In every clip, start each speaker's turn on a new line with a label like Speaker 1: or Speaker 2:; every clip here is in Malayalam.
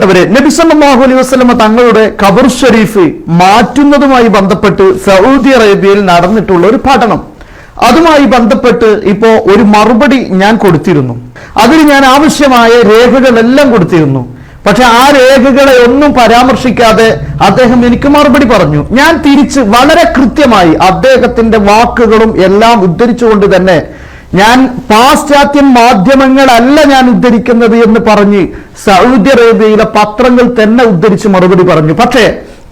Speaker 1: പ്രിയപ്പെട്ടവരെ നബിസല്ലാഹു അലൈഹി വസ്ലമ തങ്ങളുടെ ഖബർ ഷരീഫ് മാറ്റുന്നതുമായി ബന്ധപ്പെട്ട് സൗദി അറേബ്യയിൽ നടന്നിട്ടുള്ള ഒരു പഠനം. അതുമായി ബന്ധപ്പെട്ട് ഇപ്പോ ഒരു മറുപടി ഞാൻ കൊടുത്തിരുന്നു. അതിന് ഞാൻ ആവശ്യമായ രേഖകളെല്ലാം കൊടുത്തിരുന്നു. പക്ഷെ ആ രേഖകളെ ഒന്നും പരാമർശിക്കാതെ അദ്ദേഹം എനിക്ക് മറുപടി പറഞ്ഞു. ഞാൻ തിരിച്ച് വളരെ കൃത്യമായി അദ്ദേഹത്തിന്റെ വാക്കുകളും എല്ലാം ഉദ്ധരിച്ചുകൊണ്ട് തന്നെ ഞാൻ പാശ്ചാത്യ മാധ്യമങ്ങളല്ല ഞാൻ ഉദ്ധരിക്കുന്നത് എന്ന് പറഞ്ഞ് സൗദി അറേബ്യയിലെ പത്രങ്ങൾ തന്നെ ഉദ്ധരിച്ച് മറുപടി പറഞ്ഞു. പക്ഷേ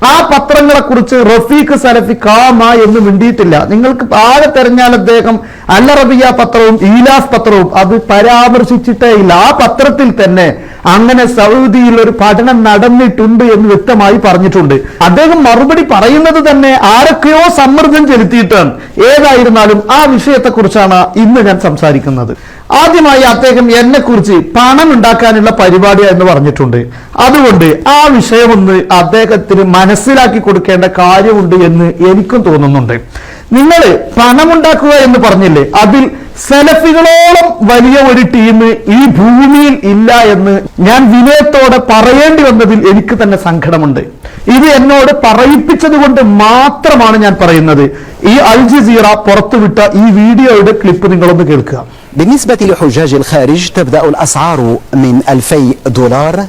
Speaker 1: ആ പത്രങ്ങളെ കുറിച്ച് റഫീഖ് സലഫി കാമ എന്ന് മിണ്ടിയിട്ടില്ല. നിങ്ങൾക്ക് ആകെ തെരഞ്ഞാൽ അദ്ദേഹം അൽ റബിയ പത്രവും ഈലാസ് പത്രവും അത് പരാമർശിച്ചിട്ടേ ഇല്ല. ആ പത്രത്തിൽ തന്നെ അങ്ങനെ സൗദിയിൽ ഒരു പഠനം നടന്നിട്ടുണ്ട് എന്ന് വ്യക്തമായി പറഞ്ഞിട്ടുണ്ട്. അദ്ദേഹം മറുപടി പറയുന്നത് തന്നെ ആരൊക്കെയോ സമ്മർദ്ദം ചെലുത്തിയിട്ടാണ്. ഏതായിരുന്നാലും ആ വിഷയത്തെക്കുറിച്ചാണ് ഇന്ന് ഞാൻ സംസാരിക്കുന്നത്. ആദ്യമായി അദ്ദേഹം എന്നെ കുറിച്ച് പണം ഉണ്ടാക്കാനുള്ള പരിപാടി എന്ന് പറഞ്ഞിട്ടുണ്ട്. അതുകൊണ്ട് ആ വിഷയമൊന്ന് അദ്ദേഹത്തിന് മനസ്സിലാക്കി കൊടുക്കേണ്ട കാര്യമുണ്ട് എന്ന് എനിക്കും തോന്നുന്നുണ്ട്. നിങ്ങൾ പണമുണ്ടാക്കുക എന്ന് പറഞ്ഞില്ലേ? അതിൽ സെലഫികളോളം വലിയ ഒരു ടീം ഈ ഭൂമിയിൽ ഇല്ല എന്ന് ഞാൻ വിനയത്തോടെ പറയേണ്ടി വന്നതിൽ എനിക്ക് തന്നെ സങ്കടമുണ്ട്. ഇത് എന്നോട് പറയിപ്പിച്ചത് കൊണ്ട് മാത്രമാണ് ഞാൻ പറയുന്നത്. ഈ അൽ പുറത്തുവിട്ട ഈ വീഡിയോയുടെ ക്ലിപ്പ് നിങ്ങളൊന്ന് കേൾക്കുക.
Speaker 2: بالنسبة لحجاج الخارج تبدأ الأسعار من 2000 دولار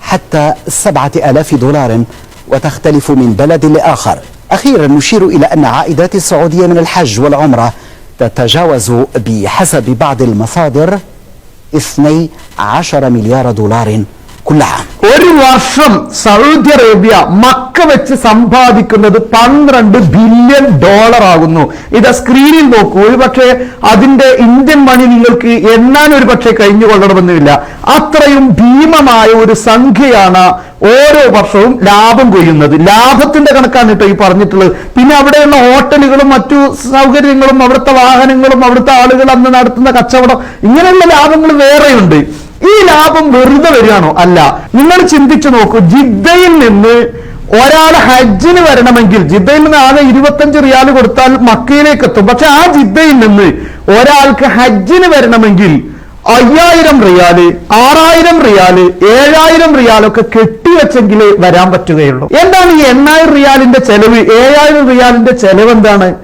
Speaker 2: حتى 7000 دولار وتختلف من بلد لآخر. أخيرا نشير إلى أن عائدات السعودية من الحج والعمرة تتجاوز بحسب بعض المصادر 12 مليار دولار.
Speaker 1: ഒരു വർഷം സൗദി അറേബ്യ മക്ക വെച്ച് സമ്പാദിക്കുന്നത് പന്ത്രണ്ട് ബില്യൺ ഡോളർ ആകുന്നു. ഇത് സ്ക്രീനിൽ നോക്കൂ. ഒരു പക്ഷേ അതിന്റെ ഇന്ത്യൻ മണി നിങ്ങൾക്ക് എണ്ണാൻ ഒരു പക്ഷേ കഴിഞ്ഞു കൊള്ളണമെന്നില്ല. അത്രയും ഭീമമായ ഒരു സംഖ്യയാണ് ഓരോ വർഷവും ലാഭം കൊയ്യുന്നത്. ലാഭത്തിന്റെ കണക്കാണ് കേട്ടോ ഈ പറഞ്ഞിട്ടുള്ളത്. പിന്നെ അവിടെയുള്ള ഹോട്ടലുകളും മറ്റു സൗകര്യങ്ങളും അവിടുത്തെ വാഹനങ്ങളും അവിടുത്തെ ആളുകൾ അന്ന് നടത്തുന്ന കച്ചവടം ഇങ്ങനെയുള്ള ലാഭങ്ങൾ വേറെയുണ്ട്. ഈ ലാഭം വെറുതെ വരികയാണോ? അല്ല. നിങ്ങൾ ചിന്തിച്ചു നോക്കൂ. ജിദ്ദയിൽ നിന്ന് ഒരാൾ ഹജ്ജിന് വരണമെങ്കിൽ ജിദ്ദയിൽ നിന്ന് ആകെ ഇരുപത്തഞ്ച് റിയാൽ കൊടുത്താൽ മക്കയിലേക്ക് എത്തും. പക്ഷെ ആ ജിദ്ദയിൽ നിന്ന് ഒരാൾക്ക് ഹജ്ജിന് വരണമെങ്കിൽ അയ്യായിരം റിയാൽ ആറായിരം റിയാൽ ഏഴായിരം റിയാലൊക്കെ കെട്ടിവെച്ചെങ്കിലേ വരാൻ പറ്റുകയുള്ളൂ. എന്താണ് ഈ എണ്ണായിരം റിയാലിന്റെ ചെലവ്? ഏഴായിരം റിയാലിന്റെ ചെലവ് എന്താണ്?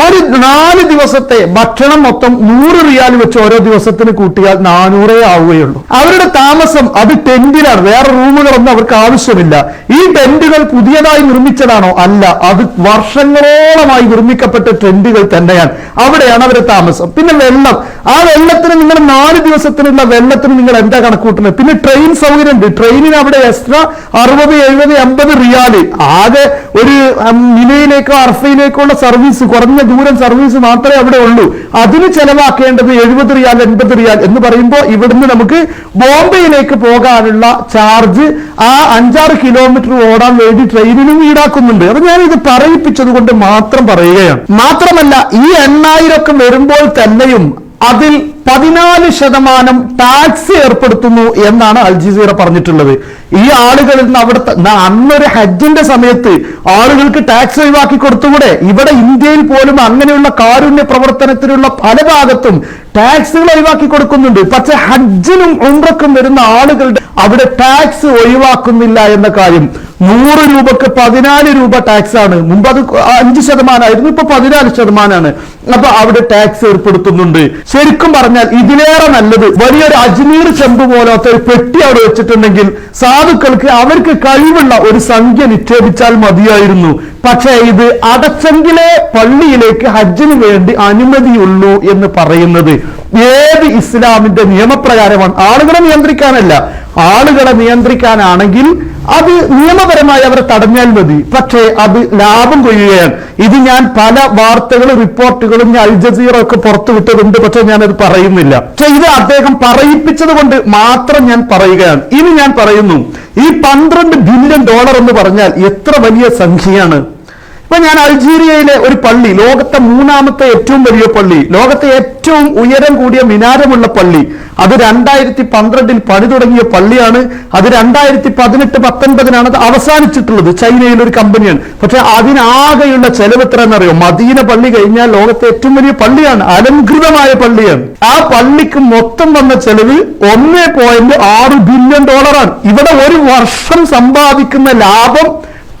Speaker 1: ഒരു നാല് ദിവസത്തെ ഭക്ഷണം മൊത്തം നൂറ് റിയാൽ വെച്ച് ഓരോ ദിവസത്തിന് കൂട്ടിയാൽ നാനൂറേ ആവുകയുള്ളൂ. അവരുടെ താമസം അത് ടെന്റിലാണ്. വേറെ റൂമുകളൊന്നും അവർക്ക് ആവശ്യമില്ല. ഈ ടെന്റുകൾ പുതിയതായി നിർമ്മിച്ചതാണോ? അല്ല. അത് വർഷങ്ങളോളമായി നിർമ്മിക്കപ്പെട്ട ടെന്റുകൾ തന്നെയാണ്. അവിടെയാണ് അവരുടെ താമസം. പിന്നെ വെള്ളം. ആ വെള്ളത്തിന് നിങ്ങൾ നാല് ദിവസത്തിനുള്ള വെള്ളത്തിന് നിങ്ങൾ എന്താ കണക്കൂട്ടുന്നത്? പിന്നെ ട്രെയിൻ സൗകര്യം ഉണ്ട് ട്രെയിനിന് അവിടെ എക്സ്ട്രാ അറുപത് എഴുപത് എൺപത് റിയാൽ. ആകെ ഒരു മിനയിലേക്കോ അർഫയിലേക്കോ ഉള്ള സർവീസ് കുറഞ്ഞ ദൂരം സർവീസ് മാത്രമേ അവിടെ ഉള്ളൂ. അതിന് ചെലവാക്കേണ്ടത് എഴുപത് റിയാൽ എൺപത് റിയാൽ എന്ന് പറയുമ്പോൾ ഇവിടുന്ന് നമുക്ക് ബോംബെയിലേക്ക് പോകാനുള്ള ചാർജ് ആ അഞ്ചാറ് കിലോമീറ്റർ ഓടാൻ വേണ്ടി ട്രെയിനിനും ഈടാക്കുന്നുണ്ട്. അപ്പൊ ഞാൻ ഇത് പറയിപ്പിച്ചത് കൊണ്ട് മാത്രം പറയുകയാണ്. മാത്രമല്ല ഈ എണ്ണായിരം ഒക്കെ വരുമ്പോൾ തന്നെയും അതിൽ പതിനാല് ശതമാനം ടാക്സ് ഏർപ്പെടുത്തുന്നു എന്നാണ് അൽജിസീറ പറഞ്ഞിട്ടുള്ളത്. ഈ ആളുകളിൽ നിന്ന് അവിടുത്തെ അന്നൊരു ഹജ്ജിന്റെ സമയത്ത് ആളുകൾക്ക് ടാക്സ് ഒഴിവാക്കി കൊടുത്തുകൂടെ? ഇവിടെ ഇന്ത്യയിൽ പോലും അങ്ങനെയുള്ള കാരുണ്യ പ്രവർത്തനത്തിലുള്ള പല ഭാഗത്തും ടാക്സുകൾ ഒഴിവാക്കി കൊടുക്കുന്നുണ്ട്. പക്ഷെ ഹജ്ജിനും ഉംറക്കും വരുന്ന ആളുകളുടെ അവിടെ ടാക്സ് ഒഴിവാക്കുന്നില്ല എന്ന കാര്യം. നൂറ് രൂപക്ക് പതിനാല് രൂപ ടാക്സ് ആണ്. മുമ്പ് അത് അഞ്ച് ശതമാനമായിരുന്നു ഇപ്പൊ പതിനാല് ശതമാനമാണ്. അപ്പൊ അവിടെ ടാക്സ് ഏർപ്പെടുത്തുന്നുണ്ട്. ശരിക്കും പറഞ്ഞാൽ ഇതിലേറെ നല്ലത് വലിയൊരു അജ്മീർ ചെമ്പ് പോലത്തെ ഒരു പെട്ടി അവിടെ വെച്ചിട്ടുണ്ടെങ്കിൽ സാധുക്കൾക്ക് അവർക്ക് കഴിവുള്ള ഒരു സംഖ്യ നിക്ഷേപിച്ചാൽ മതിയായിരുന്നു. പക്ഷേ ഇത് അടച്ചെങ്കിലേ പള്ളിയിലേക്ക് ഹജ്ജിന് വേണ്ടി അനുമതിയുള്ളൂ എന്ന് പറയുന്നത്. ഏത് ഇസ്ലാമിന്റെ നിയമപ്രകാരമാണ്? ആളുകളെ നിയന്ത്രിക്കാനല്ല. ആളുകളെ നിയന്ത്രിക്കാനാണെങ്കിൽ അത് നിയമപരമായി അവരെ തടഞ്ഞാൽ മതി. പക്ഷേ അത് ലാഭം കൊയ്യുകയാണ്. ഇത് ഞാൻ പല വാർത്തകളും റിപ്പോർട്ടുകളും അൽ ജസീറ ഒക്കെ പുറത്തുവിട്ടതുണ്ട് പക്ഷെ ഞാനത് പറയുന്നില്ല. പക്ഷെ ഇത് അദ്ദേഹം പറയിപ്പിച്ചത് കൊണ്ട് മാത്രം ഞാൻ പറയുകയാണ്. ഇനി ഞാൻ പറയുന്നു ഈ പന്ത്രണ്ട് ബില്യൺ ഡോളർ എന്ന് പറഞ്ഞാൽ എത്ര വലിയ സംഖ്യയാണ്? ഇപ്പൊ ഞാൻ അൾജീരിയയിലെ ഒരു പള്ളി ലോകത്തെ മൂന്നാമത്തെ ഏറ്റവും വലിയ പള്ളി ലോകത്തെ ഏറ്റവും ഉയരം കൂടിയ മിനാരമുള്ള പള്ളി അത് രണ്ടായിരത്തി പന്ത്രണ്ടിൽ പണി തുടങ്ങിയ പള്ളിയാണ്. അത് രണ്ടായിരത്തി പതിനെട്ട് പത്തൊൻപതിനാണ് അത് അവസാനിച്ചിട്ടുള്ളത്. ചൈനയിലെ ഒരു കമ്പനിയാണ്. പക്ഷെ അതിനാകെയുള്ള ചെലവ് എത്ര എന്നറിയോ മദീന പള്ളി കഴിഞ്ഞാൽ ലോകത്തെ ഏറ്റവും വലിയ പള്ളിയാണ്. അലംകൃതമായ പള്ളിയാണ്. ആ പള്ളിക്ക് മൊത്തം വന്ന ചെലവ് ഒന്നേ പോയിന്റ് ആറ് ബില്യൺ ഡോളറാണ്. ഇവിടെ ഒരു വർഷം സമ്പാദിക്കുന്ന ലാഭം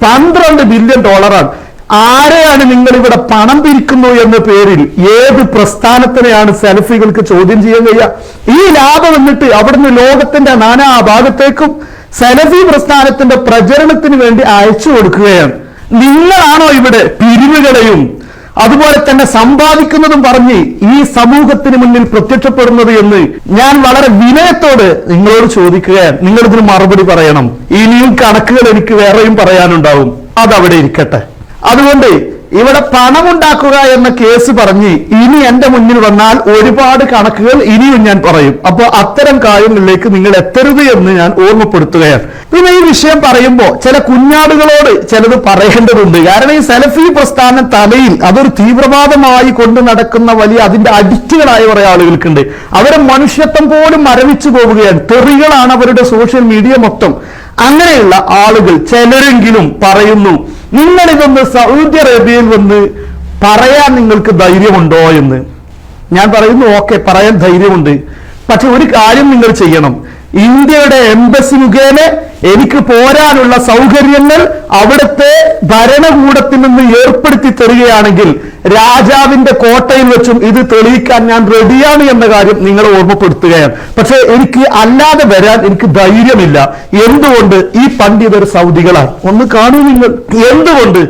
Speaker 1: പന്ത്രണ്ട് ബില്യൺ ഡോളറാണ്. ആരെയാണ് നിങ്ങൾ ഇവിടെ പണം പിരിക്കുന്നു എന്ന പേരിൽ ഏത് പ്രസ്ഥാനത്തിനെയാണ് സെൽഫികൾക്ക് ചോദ്യം ചെയ്യാൻ കഴിയുക? ഈ ലാഭം എന്നിട്ട് അവിടുന്ന് ലോകത്തിന്റെ നാനാ ഭാഗത്തേക്കും സെലഫി പ്രസ്ഥാനത്തിന്റെ പ്രചരണത്തിന് വേണ്ടി അയച്ചു കൊടുക്കുകയാണ്. നിങ്ങളാണോ ഇവിടെ പിരിവുകളെയും അതുപോലെ തന്നെ സമ്പാദിക്കുന്നതും പറഞ്ഞ് ഈ സമൂഹത്തിന് മുന്നിൽ പ്രത്യക്ഷപ്പെടുന്നത് എന്ന് ഞാൻ വളരെ വിനയത്തോട് നിങ്ങളോട് ചോദിക്കുകയാണ്. നിങ്ങളിതിന് മറുപടി പറയണം. ഇനിയും കണക്കുകൾ എനിക്ക് വേറെയും പറയാനുണ്ടാവും. അതവിടെ ഇരിക്കട്ടെ. അതുകൊണ്ട് ഇവിടെ പണമുണ്ടാക്കുക എന്ന കേസ് പറഞ്ഞ് ഇനി എന്റെ മുന്നിൽ വന്നാൽ ഒരുപാട് കണക്കുകൾ ഇനിയും ഞാൻ പറയും. അപ്പോൾ അത്തരം കാര്യങ്ങളിലേക്ക് നിങ്ങൾ എത്തരുത് എന്ന് ഞാൻ ഓർമ്മപ്പെടുത്തുകയാണ്. പിന്നെ ഈ വിഷയം പറയുമ്പോൾ ചില കുഞ്ഞാടുകളോട് ചിലത് പറയേണ്ടതുണ്ട്. കാരണം ഈ സെലഫി പ്രസ്ഥാനം തലയിൽ അതൊരു തീവ്രവാദമായി കൊണ്ട് നടക്കുന്ന വലിയ അതിന്റെ അഡിക്റ്റുകളായ കുറെ ആളുകൾക്കുണ്ട്. അവരെ മനുഷ്യത്വം പോലും മരവിച്ചു പോവുകയാണ്. തെറികളാണ് അവരുടെ സോഷ്യൽ മീഡിയ മൊത്തം. അങ്ങനെയുള്ള ആളുകൾ ചിലരെങ്കിലും പറയുന്നു നിങ്ങളിതൊന്ന് സൗദി സൗദി അറേബ്യയിൽ വന്ന് പറയാൻ നിങ്ങൾക്ക് ധൈര്യമുണ്ടോ എന്ന്. ഞാൻ പറയുന്നു ഓക്കെ പറയാൻ ധൈര്യമുണ്ട്. പക്ഷെ ഒരു കാര്യം നിങ്ങൾ ചെയ്യണം. ഇന്ത്യയുടെ എംബസി മുഖേന എനിക്ക് പോരാനുള്ള സൗകര്യങ്ങൾ അവിടുത്തെ ഭരണകൂടത്തിൽ നിന്ന് ഏർപ്പെടുത്തി തരികയാണെങ്കിൽ രാജാവിന്റെ കോട്ടയിൽ വെച്ചും ഇത് തെളിയിക്കാൻ ഞാൻ റെഡിയാണ് എന്ന കാര്യം നിങ്ങൾ ഓർമ്മപ്പെടുത്തുകയാണ്. പക്ഷേ എനിക്ക് അല്ലാതെ വരാൻ എനിക്ക് ധൈര്യമില്ല. എന്തുകൊണ്ട്? ഈ പണ്ഡിതർ സൗദികളാണ്. ഒന്ന് കാണൂ നിങ്ങൾ. എന്തുകൊണ്ട്?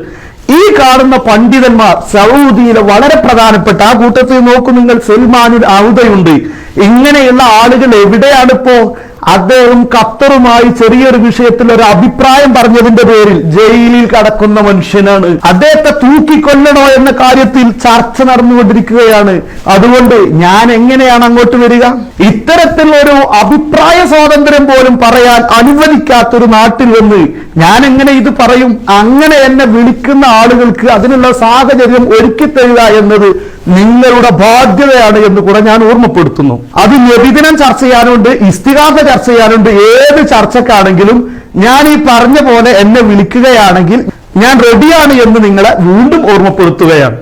Speaker 1: ഈ കാണുന്ന പണ്ഡിതന്മാർ സൗദിയിലെ വളരെ പ്രധാനപ്പെട്ട ആ കൂട്ടത്തിൽ നോക്കൂ നിങ്ങൾ സൽമാനിൽ ഔദയുണ്ട് ഇങ്ങനെയുള്ള ആളുകൾ എവിടെയാണിപ്പോ അദ്ദേഹം ഖത്തറുമായി ചെറിയൊരു വിഷയത്തിൽ ഒരു അഭിപ്രായം പറഞ്ഞതിന്റെ പേരിൽ ജയിലിൽ കടക്കുന്ന മനുഷ്യനാണ്. അദ്ദേഹത്തെ തൂക്കിക്കൊല്ലണോ എന്ന കാര്യത്തിൽ ചർച്ച നടന്നുകൊണ്ടിരിക്കുകയാണ്. അതുകൊണ്ട് ഞാൻ എങ്ങനെയാണ് അങ്ങോട്ട് വരിക? ഇത്തരത്തിൽ ഒരു അഭിപ്രായ സ്വാതന്ത്ര്യം പോലും പറയാൻ അനുവദിക്കാത്തൊരു നാട്ടിൽ വന്ന് ഞാൻ എങ്ങനെ ഇത് പറയും? അങ്ങനെ എന്നെ വിളിക്കുന്ന ആളുകൾക്ക് അതിനുള്ള സാഹചര്യം ഒരുക്കി തരിക എന്നത് നിങ്ങളുടെ ബാധ്യതയാണ് എന്ന് കൂടെ ഞാൻ ഓർമ്മപ്പെടുത്തുന്നു. അത് നബിദിനം ചർച്ച ചെയ്യാനുണ്ട് ഇസ്തിഹാസ ചർച്ച ചെയ്യാനുണ്ട്. ഏത് ചർച്ചക്കാണെങ്കിലും ഞാൻ ഈ പറഞ്ഞ പോലെ എന്നെ വിളിക്കുകയാണെങ്കിൽ ഞാൻ റെഡിയാണ് എന്ന് നിങ്ങളെ വീണ്ടും ഓർമ്മപ്പെടുത്തുകയാണ്.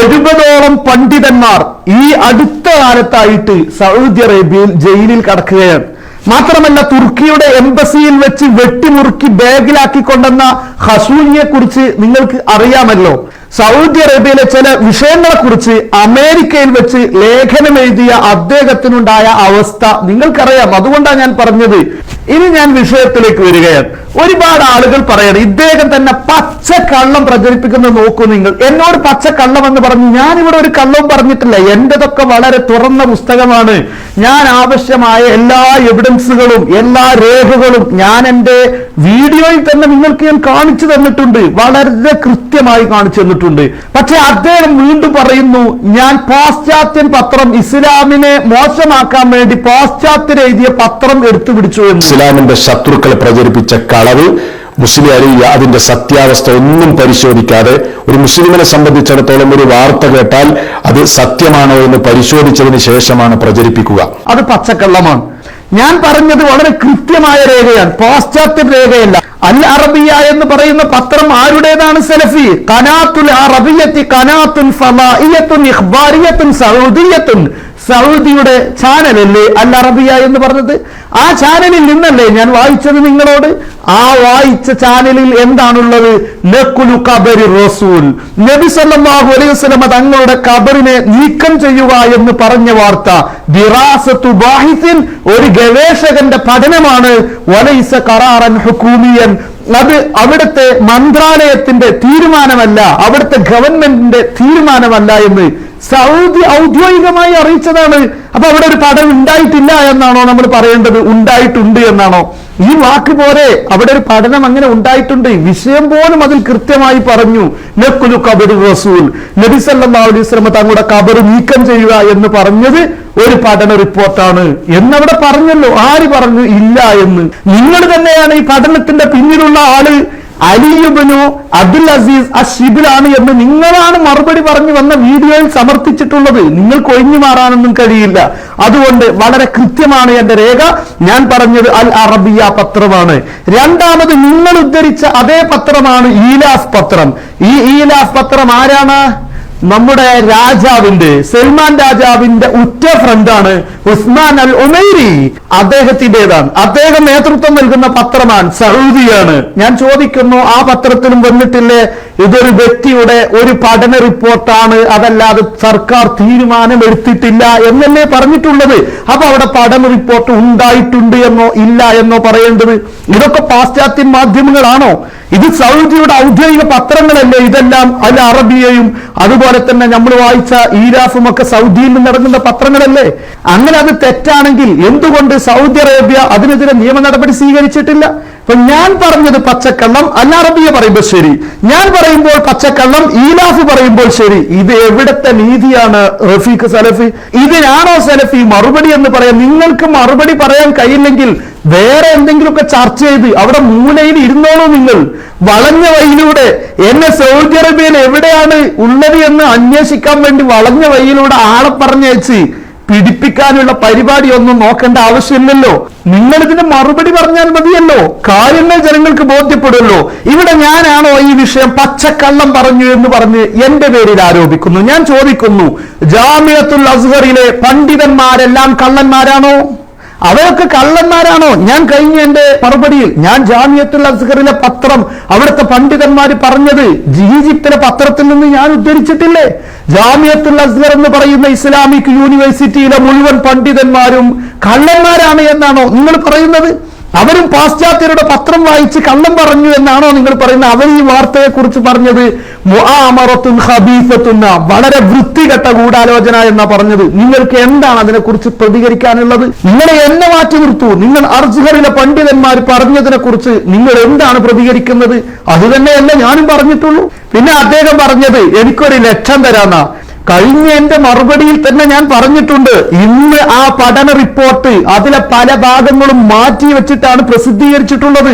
Speaker 1: എഴുപതോളം പണ്ഡിതന്മാർ ഈ അടുത്ത കാലത്തായിട്ട് സൗദി അറേബ്യയിൽ ജയിലിൽ കടക്കുകയാണ്. മാത്രമല്ല തുർക്കിയുടെ എംബസിയിൽ വെച്ച് വെട്ടിമുറുക്കി ബാഗിലാക്കി കൊണ്ടെന്ന ഹസൂനിയെ കുറിച്ച് നിങ്ങൾക്ക് അറിയാമല്ലോ. സൗദി അറേബ്യയിലെ ചില വിഷയങ്ങളെ കുറിച്ച് അമേരിക്കയിൽ വെച്ച് ലേഖനം എഴുതിയ അദ്ദേഹത്തിനുണ്ടായ അവസ്ഥ നിങ്ങൾക്കറിയാം. അതുകൊണ്ടാണ് ഞാൻ പറഞ്ഞത്. ഇനി ഞാൻ വിഷയത്തിലേക്ക് വരികയാണ്. ഒരുപാട് ആളുകൾ പറയണം ഇദ്ദേഹം തന്നെ പച്ച കള്ളം പ്രചരിപ്പിക്കുന്നത് നോക്കൂ നിങ്ങൾ. എന്നോട് പച്ച കള്ളം എന്ന് പറഞ്ഞു. ഞാൻ ഇവിടെ ഒരു കള്ളവും പറഞ്ഞിട്ടില്ല. എന്റേതൊക്കെ വളരെ തുറന്ന പുസ്തകമാണ്. ഞാൻ ആവശ്യമായ എല്ലാ എവിഡൻസുകളും എല്ലാ രേഖകളും ഞാൻ എന്റെ വീഡിയോയിൽ തന്നെ നിങ്ങൾക്ക് ഞാൻ കാണിച്ചു തന്നിട്ടുണ്ട്. വളരെ കൃത്യമായി കാണിച്ചു തന്നിട്ടുണ്ട്. പക്ഷെ അദ്ദേഹം വീണ്ടും പറയുന്നു ഞാൻ പാശ്ചാത്യൻ പത്രം ഇസ്ലാമിനെ മോശമാക്കാൻ വേണ്ടി പാശ്ചാത്യർ എഴുതിയ പത്രം എടുത്തു പിടിച്ചു എന്ന്.
Speaker 3: ഇസ്ലാമിന്റെ ശത്രുക്കളെ പ്രചരിപ്പിച്ച കളവ് മുസ്ലിം അറിയില്ല. അതിന്റെ സത്യാവസ്ഥ ഒന്നും പരിശോധിക്കാതെ ഒരു മുസ്ലിമിനെ സംബന്ധിച്ചിടത്തോളം ഒരു വാർത്ത കേട്ടാൽ അത് സത്യമാണോ എന്ന് പരിശോധിച്ചതിന് ശേഷമാണ് പ്രചരിപ്പിക്കുക.
Speaker 1: അത് പച്ചക്കള്ളമാണ്. ഞാൻ പറഞ്ഞത് വളരെ കൃത്യമായ രേഖയാണ് പാശ്ചാത്യ രേഖയല്ല. അൽ അറബിയ എന്ന് പറയുന്ന പത്രം ആരുടേതാണ് സലഫി? കനാത്തുൽ അറബിയത്തി കനാത്തുൻ ഫലാഇയത്തുൻ ഇഖ്ബാരിയത്തുൻ സൗദിയത്തുൻ സൗദിയുടെ ചാനലല്ലേ അൽ അറബിയ എന്ന് പറഞ്ഞത്? ആ ചാനലിൽ നിന്നല്ലേ ഞാൻ വായിച്ചത് നിങ്ങളോട്? ആ വായിച്ച ചാനലിൽ എന്താണുള്ളത്? ലക്കുലു കബരി റസൂൽ. നബി സല്ലല്ലാഹു അലൈഹി വസല്ലമ തങ്ങളുടെ കബറിനെ നീക്കം ചെയ്യുക എന്ന് പറഞ്ഞ വാർത്ത ദിറാസത്തു ബാഹിസിൻ ഒരു ഗവേഷകന്റെ പഠനമാണ്. വലൈസ കറാറൻ ഹുക്കൂമിയൻ. അത് അവിടുത്തെ മന്ത്രാലയത്തിന്റെ തീരുമാനമല്ല അവിടുത്തെ ഗവൺമെന്റിന്റെ തീരുമാനമല്ല എന്ന് സൗദി ഔദ്യോഗികമായി അറിയിച്ചതാണ്. അപ്പൊ അവിടെ ഒരു പഠനം ഉണ്ടായിട്ടില്ല എന്നാണോ നമ്മൾ പറയേണ്ടത്? ഉണ്ടായിട്ടുണ്ട് എന്നാണോ? ഈ വാക്ക് പോലെ അവിടെ ഒരു പഠനം അങ്ങനെ ഉണ്ടായിട്ടുണ്ട്. വിഷയം പോലും അതിൽ കൃത്യമായി പറഞ്ഞു. നക്കുലു കബർ റസൂൽ. നബി തങ്ങളുടെ കബർ നീക്കം ചെയ്യുക എന്ന് പറഞ്ഞത് ഒരു പഠന റിപ്പോർട്ടാണ്. എന്നവിടെ പറഞ്ഞല്ലോ. ആര് പറഞ്ഞു? ഇല്ല എന്ന്. നിങ്ങൾ തന്നെയാണ് ഈ പഠനത്തിന്റെ പിന്നിലുള്ള ആൾ. അലിയുബനു അബ്ദുൽ അസീസ് അഷിബിലാണ് എന്ന് നിങ്ങളാണ് മറുപടി പറഞ്ഞു വന്ന വീഡിയോയിൽ സമർത്ഥിച്ചിട്ടുള്ളത്. നിങ്ങൾക്ക് ഒഴിഞ്ഞു മാറാനൊന്നും കഴിയില്ല. അതുകൊണ്ട് വളരെ കൃത്യമാണ് എന്റെ രേഖ. ഞാൻ പറഞ്ഞത് അൽ അറബിയ പത്രമാണ്. രണ്ടാമത് നിങ്ങൾ ഉദ്ധരിച്ച അതേ പത്രമാണ് ഈലാഫ് പത്രം. ഈ ഈലാഫ് പത്രം ആരാണ്? നമ്മുടെ രാജാവിന്റെ സൽമാൻ രാജാവിന്റെ ഉറ്റ ഫ്രണ്ടാണ് ഉസ്മാൻ അൽ ഉമൈരി അദ്ദേഹത്തിന്റേതാണ് അദ്ദേഹം നേതൃത്വം നൽകുന്ന പത്രമാണ് സൗദിയാണ്. ഞാൻ ചോദിക്കുന്നു ആ പത്രത്തിലും വന്നിട്ടില്ലേ? ഇതൊരു വ്യക്തിയുടെ ഒരു പഠന റിപ്പോർട്ടാണ്. അതല്ലാതെ സർക്കാർ തീരുമാനം എടുത്തിട്ടില്ല എന്നല്ലേ പറഞ്ഞിട്ടുള്ളത്? അപ്പൊ അവിടെ പഠന റിപ്പോർട്ട് ഉണ്ടായിട്ടുണ്ട് എന്നോ ഇല്ല എന്നോ പറയേണ്ടത്? ഇതൊക്കെ പാശ്ചാത്യ മാധ്യമങ്ങളാണോ? ഇത് സൗദിയുടെ ഔദ്യോഗിക പത്രങ്ങളല്ലേ? ഇതെല്ലാം അൽ അറബിയയും അതുപോലെ തന്നെ നമ്മൾ വായിച്ച ഈരാഫും ഒക്കെ സൗദിയിൽ നിന്ന് ഇറങ്ങുന്ന പത്രങ്ങളല്ലേ? അങ്ങനെ അത് തെറ്റാണെങ്കിൽ എന്തുകൊണ്ട് സൗദി അറേബ്യ അതിനെതിരെ നിയമ നടപടി സ്വീകരിച്ചിട്ടില്ല? അപ്പൊ ഞാൻ പറഞ്ഞത് പച്ചക്കള്ളം അല്ല അറബിയ പറയുമ്പോൾ ശരി. ഞാൻ പറയുമ്പോൾ പച്ചക്കള്ളം ഈലാഫ് പറയുമ്പോൾ ശരി. ഇത് എവിടത്തെ നീതിയാണ് റഫീഖ് സലഫി? ഇതിനാണോ സലഫി മറുപടി എന്ന് പറയാം നിങ്ങൾക്ക് മറുപടി പറയാൻ കഴിയില്ലെങ്കിൽ വേറെ എന്തെങ്കിലുമൊക്കെ ചർച്ച ചെയ്ത് അവിടെ മൂലയിൽ ഇരുന്നോളൂ നിങ്ങൾ. വളഞ്ഞ വഴിയിലൂടെ. എന്നെ സൗദി അറേബ്യയിൽ എവിടെയാണ് ഉള്ളത് എന്ന് അന്വേഷിക്കാൻ വേണ്ടി വളഞ്ഞ വഴിയിലൂടെ ആളെ പറഞ്ഞയച്ച് പിടിപ്പിക്കാനുള്ള പരിപാടി ഒന്നും നോക്കേണ്ട ആവശ്യമില്ലല്ലോ. നിങ്ങൾ ഇതിന് മറുപടി പറഞ്ഞാൽ മതിയല്ലോ. കാര്യങ്ങൾ ജനങ്ങൾക്ക് ബോധ്യപ്പെടുമല്ലോ. ഇവിടെ ഞാനാണോ ഈ വിഷയം പച്ചക്കള്ളം പറഞ്ഞു എന്ന് പറഞ്ഞ് എന്റെ പേരിൽ ആരോപിക്കുന്നു. ഞാൻ ചോദിക്കുന്നു ജാമിയത്തുൽ അസ്ഹറിലെ പണ്ഡിതന്മാരെല്ലാം കള്ളന്മാരാണോ? അവരൊക്കെ കള്ളന്മാരാണോ? ഞാൻ കഴിഞ്ഞ എന്റെ മറുപടിയിൽ ഞാൻ ജാമ്യത്തുൽ അസ്ഹറിലെ പത്രം അവിടുത്തെ പണ്ഡിതന്മാര് പറഞ്ഞത് ഈജിപ്തിലെ പത്രത്തിൽ നിന്ന് ഞാൻ ഉദ്ധരിച്ചിട്ടില്ലേ? ജാമ്യത്തുൽ അസ്ഹർ എന്ന് പറയുന്ന ഇസ്ലാമിക് യൂണിവേഴ്സിറ്റിയിലെ മുഴുവൻ പണ്ഡിതന്മാരും കള്ളന്മാരാണ് എന്നാണോ നിങ്ങൾ പറയുന്നത്? അവരും പാശ്ചാത്യരുടെ പത്രം വായിച്ച് കള്ളം പറഞ്ഞു എന്നാണോ നിങ്ങൾ പറയുന്നത്? അവർ ഈ വാർത്തയെ കുറിച്ച് പറഞ്ഞത് ഖബീസത്തുന്ന വളരെ വൃത്തികെട്ട ഗൂഢാലോചന എന്നാ പറഞ്ഞത്. നിങ്ങൾക്ക് എന്താണ് അതിനെക്കുറിച്ച് പ്രതികരിക്കാനുള്ളത്? നിങ്ങളെ എന്നെ മാറ്റി നിർത്തു. നിങ്ങൾ അർജുഹറിലെ പണ്ഡിതന്മാർ പറഞ്ഞതിനെ കുറിച്ച് നിങ്ങൾ എന്താണ് പ്രതികരിക്കുന്നത്? അത് തന്നെയല്ല ഞാനും പറഞ്ഞിട്ടുള്ളൂ. പിന്നെ അദ്ദേഹം പറഞ്ഞത് എനിക്കൊരു ലക്ഷം തരാന്നാ കഴിഞ്ഞ എന്റെ മറുപടിയിൽ തന്നെ ഞാൻ പറഞ്ഞിട്ടുണ്ട്. ഇന്ന് ആ പഠന റിപ്പോർട്ട് അതിലെ പല ഭാഗങ്ങളും മാറ്റി വെച്ചിട്ടാണ് പ്രസിദ്ധീകരിച്ചിട്ടുള്ളത്.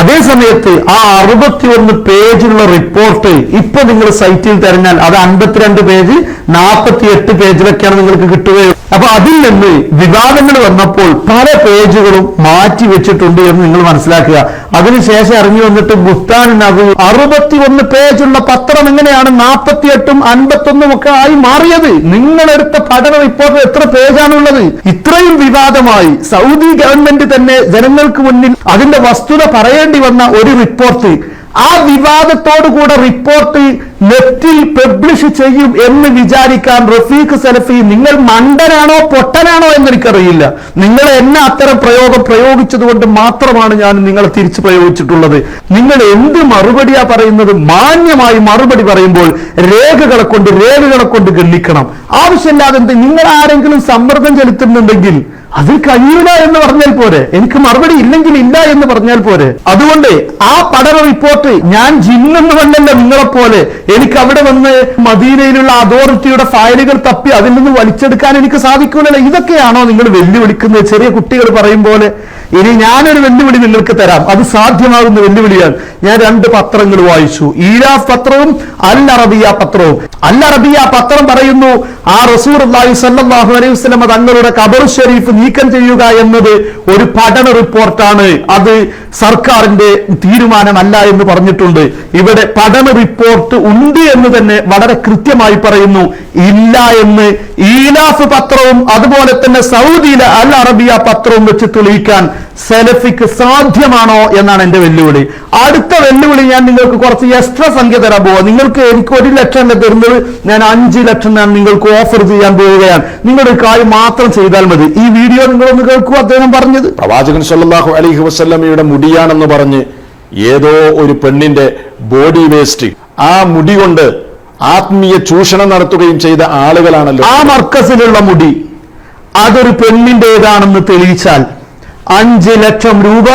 Speaker 1: അതേ സമയത്ത് ആ അറുപത്തിയൊന്ന് പേജിലുള്ള റിപ്പോർട്ട് ഇപ്പൊ നിങ്ങൾ സൈറ്റിൽ തിരഞ്ഞാൽ അത് അൻപത്തിരണ്ട് പേജ് നാൽപ്പത്തി എട്ട് പേജിലൊക്കെയാണ് നിങ്ങൾക്ക് കിട്ടുകയുള്ളൂ. അപ്പൊ അതിൽ നിന്ന് വിവാദങ്ങൾ വന്നപ്പോൾ പല പേജുകളും മാറ്റി വെച്ചിട്ടുണ്ട് എന്ന് നിങ്ങൾ മനസ്സിലാക്കുക. അതിനുശേഷം ഇറങ്ങി വന്നിട്ട് ബുസ്താനിനകു അറുപത്തിയൊന്ന് പേജുള്ള പത്രം എങ്ങനെയാണ് നാൽപ്പത്തിയെട്ടും അൻപത്തൊന്നും ഒക്കെ ആയി മാറിയത്? നിങ്ങളെടുത്ത പഠന റിപ്പോർട്ട് എത്ര പേജാണുള്ളത്? ഇത്രയും വിവാദമായി സൗദി ഗവൺമെന്റ് തന്നെ ജനങ്ങൾക്ക് മുന്നിൽ അതിന്റെ വസ്തുത പറയേണ്ടി വന്ന ഒരു റിപ്പോർട്ട്. ആ വിവാദത്തോടു കൂടെ റിപ്പോർട്ട് നെറ്റിൽ പബ്ലിഷ് ചെയ്യും എന്ന് വിചാരിക്കാൻ റഫീഖ് സലഫി നിങ്ങൾ മണ്ടനാണോ പൊട്ടനാണോ എന്ന് എനിക്കറിയില്ല നിങ്ങൾ എന്നെ അത്തരം പ്രയോഗം പ്രയോഗിച്ചത് കൊണ്ട് മാത്രമാണ് ഞാൻ നിങ്ങളെ തിരിച്ചു പ്രയോഗിച്ചിട്ടുള്ളത്. നിങ്ങൾ എന്ത് മറുപടിയാ പറയുന്നത്? മാന്യമായി മറുപടി പറയുമ്പോൾ രേഖകളെ കൊണ്ട് രേഖകളെ കൊണ്ട് ഗണ്ണിക്കണം. ആവശ്യമില്ലാതെ നിങ്ങൾ ആരെങ്കിലും സമ്മർദ്ദം ചെലുത്തുന്നുണ്ടെങ്കിൽ അത് കഴിയൂല എന്ന് പറഞ്ഞാൽ പോരെ. എനിക്ക് മറുപടി ഇല്ലെങ്കിൽ ഇല്ല എന്ന് പറഞ്ഞാൽ പോരെ. അതുകൊണ്ട് ആ പഠന റിപ്പോർട്ട് ഞാൻ ജിന്നെന്ന് വന്നല്ല നിങ്ങളെ പോലെ എനിക്ക് അവിടെ വന്ന് മദീനയിലുള്ള അതോറിറ്റിയുടെ ഫയലുകൾ തപ്പി അതിൽ നിന്ന് വലിച്ചെടുക്കാൻ എനിക്ക് സാധിക്കൂലല്ലോ. ഇതൊക്കെയാണോ നിങ്ങൾ വെല്ലുവിളിക്കുന്നത്? ചെറിയ കുട്ടികൾ പറയും പോലെ ഇനി ഞാനൊരു വെല്ലുവിളി നിങ്ങൾക്ക് തരാം. അത് സാധ്യമാകുന്ന വെല്ലുവിളിയാണ്. ഞാൻ രണ്ട് പത്രങ്ങൾ വായിച്ചു. ഈരാഫ് പത്രവും അൽ അറബിയ പത്രവും. അൽ അറബിയ പത്രം പറയുന്നു ആ റസൂർ അള്ളാഹു സല്ലാഹു അലൈഹി വസ്ലമ തങ്ങളുടെ കബർ ഷെരീഫ് നീക്കം ചെയ്യുക എന്നത് ഒരു പഠന റിപ്പോർട്ടാണ്. അത് സർക്കാരിന്റെ തീരുമാനമല്ല എന്ന് പറഞ്ഞിട്ടുണ്ട്. ഇവിടെ പഠന റിപ്പോർട്ട് ഉണ്ട് എന്ന് തന്നെ വളരെ കൃത്യമായി പറയുന്നു. ഇല്ല എന്ന് ഈലാഫ് പത്രവും അതുപോലെ തന്നെ സൗദിയിലെ അൽ അറബിയ പത്രവും വെച്ച് തെളിയിക്കാൻ സെലഫിക്ക് സാധ്യമാണോ എന്നാണ് എന്റെ വെല്ലുവിളി. അടുത്ത വെല്ലുവിളി ഞാൻ നിങ്ങൾക്ക് കുറച്ച് എക്സ്ട്രാ സംഖ്യ തരാൻ പോവാ. നിങ്ങൾക്ക് എനിക്ക് ഒരു ലക്ഷം തരുന്നത്? ഞാൻ അഞ്ച് ലക്ഷം ഞാൻ നിങ്ങൾക്ക് ഓഫർ ചെയ്യാൻ പോവുകയാണ്. നിങ്ങളുടെ കാര്യം മാത്രം ചെയ്താൽ മതി. ഈ വീഡിയോ നിങ്ങളൊന്ന് കേൾക്കൂ അദ്ദേഹം പറഞ്ഞത്.
Speaker 3: പ്രവാചകൻ സല്ലാഹു അലഹി വസ്ല്ലമയുടെ മുടിയാണെന്ന് പറഞ്ഞ് ഏതോ ഒരു പെണ്ണിന്റെ ബോഡി വേസ്റ്റ് ആ മുടി കൊണ്ട് ആത്മീയ ചൂഷണം നടത്തുകയും ചെയ്ത ആളുകളാണല്ലോ.
Speaker 1: ആ മർക്കസിലുള്ള മുടി അതൊരു പെണ്ണിന്റേതാണെന്ന് തെളിയിച്ചാൽ അഞ്ച് ലക്ഷം രൂപ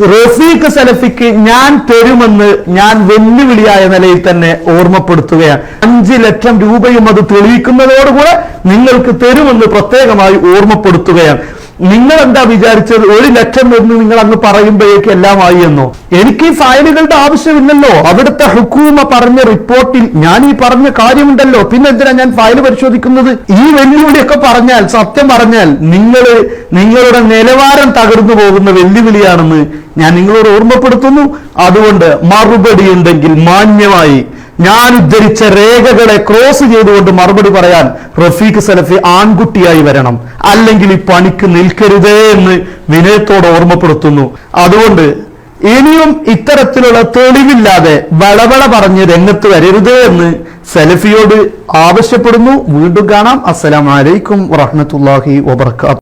Speaker 1: റഫീഖ് സലഫിക്ക് ഞാൻ തരുമെന്ന് ഞാൻ വെല്ലുവിളിയായ നിലയിൽ തന്നെ ഓർമ്മപ്പെടുത്തുകയാണ്. അഞ്ച് ലക്ഷം രൂപയും അത് തെളിയിക്കുന്നതോടുകൂടെ നിങ്ങൾക്ക് തരുമെന്ന് പ്രത്യേകമായി ഓർമ്മപ്പെടുത്തുകയാണ്. നിങ്ങൾ എന്താ വിചാരിച്ചത്? ഒരു ലക്ഷം എന്ന് നിങ്ങൾ അങ്ങ് പറയുമ്പോഴേക്ക് എല്ലാം ആയി എന്നോ? എനിക്ക് ഈ ഫയലുകളുടെ ആവശ്യമില്ലല്ലോ. അവിടുത്തെ ഹുക്കൂമ പറഞ്ഞ റിപ്പോർട്ടിൽ ഞാൻ ഈ പറഞ്ഞ കാര്യമുണ്ടല്ലോ. പിന്നെ എന്തിനാ ഞാൻ ഫയൽ പരിശോധിക്കുന്നത്? ഈ വെല്ലുവിളിയൊക്കെ പറഞ്ഞാൽ സത്യം പറഞ്ഞാൽ നിങ്ങൾ നിങ്ങളുടെ നിലവാരം തകർന്നു പോകുന്ന വെല്ലുവിളിയാണെന്ന് ഞാൻ നിങ്ങളോട് ഓർമ്മപ്പെടുത്തുന്നു. അതുകൊണ്ട് മറുപടി ഉണ്ടെങ്കിൽ മാന്യമായി ഞാൻ ഉദ്ധരിച്ച രേഖകളെ ക്രോസ് ചെയ്തുകൊണ്ട് മറുപടി പറയാൻ റഫീഖ് സലഫി ആൺകുട്ടിയായി വരണം. അല്ലെങ്കിൽ ഈ പണിക്ക് നിൽക്കരുതേ എന്ന് വിനയത്തോട് ഓർമ്മപ്പെടുത്തുന്നു. അതുകൊണ്ട് ഇനിയും ഇത്തരത്തിലുള്ള തെളിവില്ലാതെ വളവള പറഞ്ഞ് രംഗത്ത് വരരുത് എന്ന് സലഫിയോട് ആവശ്യപ്പെടുന്നു. വീണ്ടും കാണാം. അസ്സലാമലൈക്കും വറഹമത്തല്ലാഹി വബർക്കാത്തു